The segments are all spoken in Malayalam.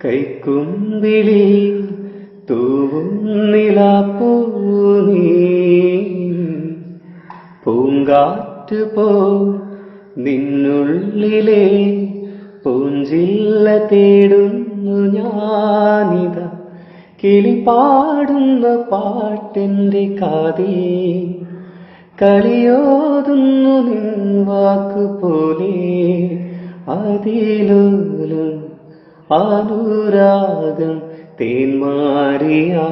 കൈക്കുമ്പിളി തൂവും നിലാപ്പൂ നീ പൂങ്കാറ്റുപോ നിന്നുള്ളിലെ പൂഞ്ചില്ല തേടുന്നു ഞാനിത. കിളിപാടുന്ന പാട്ടിന്റെ കാതി കളിയോതുന്നു നിൻവാക്കു പോലെ. അതിലൂലും ആനുരാഗം തേന്മാറിയാ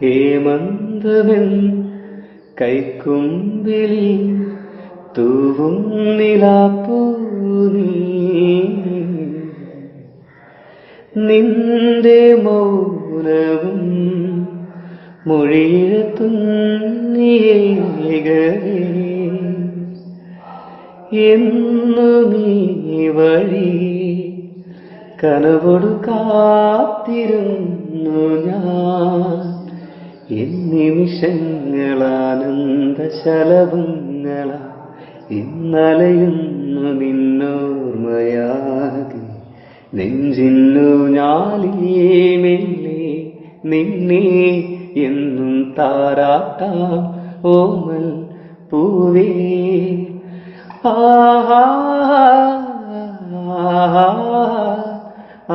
ഹേമന്തവൻ കൈക്കുമ്പിൽ തൂവും നിലാപ്പൂനി നിന്റെ മൗനവും മൊഴിയിലെത്തുന്നേകവേ എന്നും വഴി കനവോട് കാത്തിരുന്നു ഞാൻ. എന്നിമിഷങ്ങളാനന്ദ ശലഭങ്ങള ഇന്നലയുന്നു നിന്നോർമ്മയാകെ നെഞ്ചിന്നു ഞാലീമെല്ലേ നിന്നെ എന്നും താരാട്ടാം ഓമൽ പൂവേ ആഹാ ആഹാ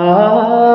ആഹാ